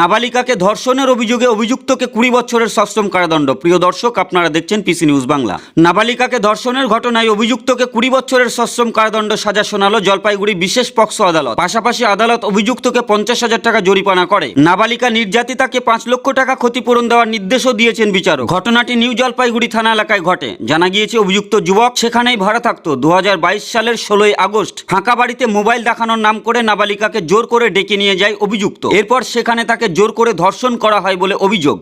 নাবালিকাকে ধর্ষণের অভিযোগে অভিযুক্তকে কুড়ি বছরের সশ্রম কারাদণ্ড। প্রিয় দর্শক, আপনারা দেখছেন পিসি নিউজ বাংলা নাবালিকাকে ধর্ষণের ঘটনায় অভিযুক্তকে কুড়ি বছরের সশ্রম কারাদণ্ড সাজা শোনালো জলপাইগুড়ি বিশেষ পক্সো আদালত। পাশাপাশি আদালত অভিযুক্তকে পঞ্চাশ হাজার টাকা জরিমানা করে। নাবালিকা নির্যাতিতাকে পাঁচ লক্ষ টাকা ক্ষতিপূরণ দেওয়ার নির্দেশও দিয়েছেন বিচারক। ঘটনাটি নিউ জলপাইগুড়ি থানা এলাকায় ঘটে। জানা গিয়েছে, অভিযুক্ত যুবক সেখানেই ভাড়া থাকতো দু সালের ষোলোই আগস্ট, ফাঁকা বাড়িতে মোবাইল দেখানোর নাম করে নাবালিকাকে জোর করে ডেকে নিয়ে যায় অভিযুক্ত। এরপর সেখানে তাকে জোর করে ধর্ষণ করা হয় বলে অভিযোগ।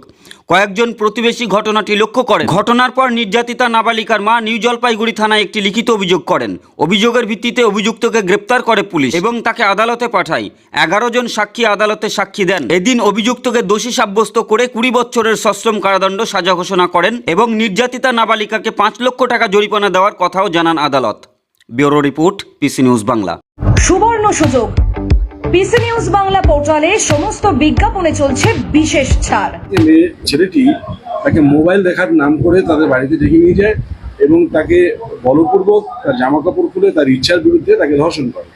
কয়েকজন প্রতিবেশী ঘটনাটি লক্ষ্য করেন। ঘটনার পর নির্যাতিতা নাবালিকার মা নিউ জলপাইগুড়ি থানায় একটি লিখিত অভিযোগ করেন। অভিযোগের ভিত্তিতে অভিযুক্তকে গ্রেপ্তার করে পুলিশ এবং তাকে আদালতে পাঠায়। এগারো জন সাক্ষী আদালতে সাক্ষী দেন। এদিন অভিযুক্তকে দোষী সাব্যস্ত করে কুড়ি বছরের সশ্রম কারাদণ্ড সাজা ঘোষণা করেন এবং নির্যাতিতা নাবালিকাকে পাঁচ লক্ষ টাকা জরিমানা দেওয়ার কথাও জানান আদালত। Bureau report, PC news Bangla. সুবর্ণ সুযোগ। পিসি নিউজ বাংলা পোর্টালে সমস্ত বিজ্ঞাপনে চলছে বিশেষ ছাড়। ছেলেটি তাকে মোবাইল দেখার নাম করে তাদের বাড়িতে ডেকে নিয়ে যায় এবং তাকে বলপূর্বক তার জামা কাপড় খুলে তার ইচ্ছার বিরুদ্ধে তাকে ধর্ষণ করে।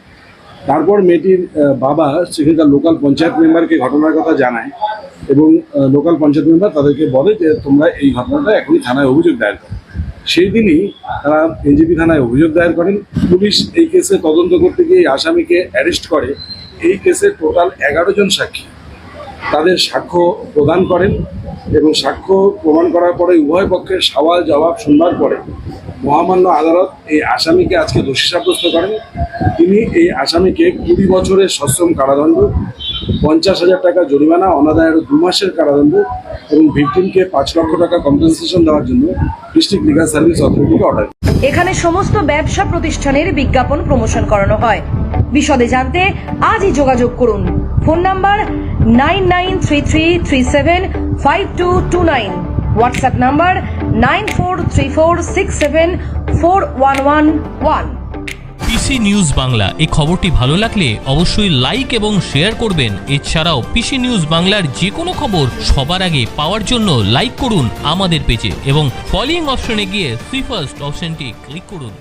তারপর মেয়েটির বাবা সেখানকার লোকাল পঞ্চায়েত মেম্বারকে ঘটনার কথা জানায় এবং লোকাল পঞ্চায়েত মেম্বার তাদেরকে বলে যে তোমরা এই ঘটনাটা এখনই থানায় অভিযোগ দায়ের করো। সেই দিনই তারা এনজিপি থানায় অভিযোগ দায়ের করেন। পুলিশ এই কেসে তদন্ত করতে গিয়ে আসামিকে অ্যারেস্ট করে এই কেসে টোটাল এগারো জন সাক্ষী তাদের সাক্ষ্য প্রদান করেন এবং সাক্ষ্য প্রমাণ করার পরে উভয় পক্ষের সওয়াল জবাব শুনবার পরে মহামান্য আদালত এই আসামিকে আজকে দোষী সাব্যস্ত করেন। তিনি এই আসামিকে কুড়ি বছরের সশ্রম কারাদণ্ড, পঞ্চাশ হাজার টাকা জরিমানা, অনাদায়ের দু মাসের কারাদণ্ড এবং ভিকটিমকে পাঁচ লক্ষ টাকা কম্পেনসেশন দেওয়ার জন্য ডিস্ট্রিক্ট লিগাল সার্ভিস অথরিটিকে অর্ডার এখানে সমস্ত ব্যবসা প্রতিষ্ঠানের বিজ্ঞাপন প্রমোশন করানো হয়। বিশদে জানতে আজই যোগাযোগ করুন। Phone number nine nine three three three seven five two two nine. WhatsApp number nine four three four six seven four one one one. PC news Bangla, এই খবরটি ভালো লাগলে অবশ্যই লাইক এবং শেয়ার করবেন। এছাড়াও পিসি নিউজ বাংলার যে কোনো খবর সবার আগে পাওয়ার জন্য লাইক করুন আমাদের পেজে এবং ফলোইং অপশনে গিয়ে সুইফার্স্ট অপশনটি ক্লিক করুন।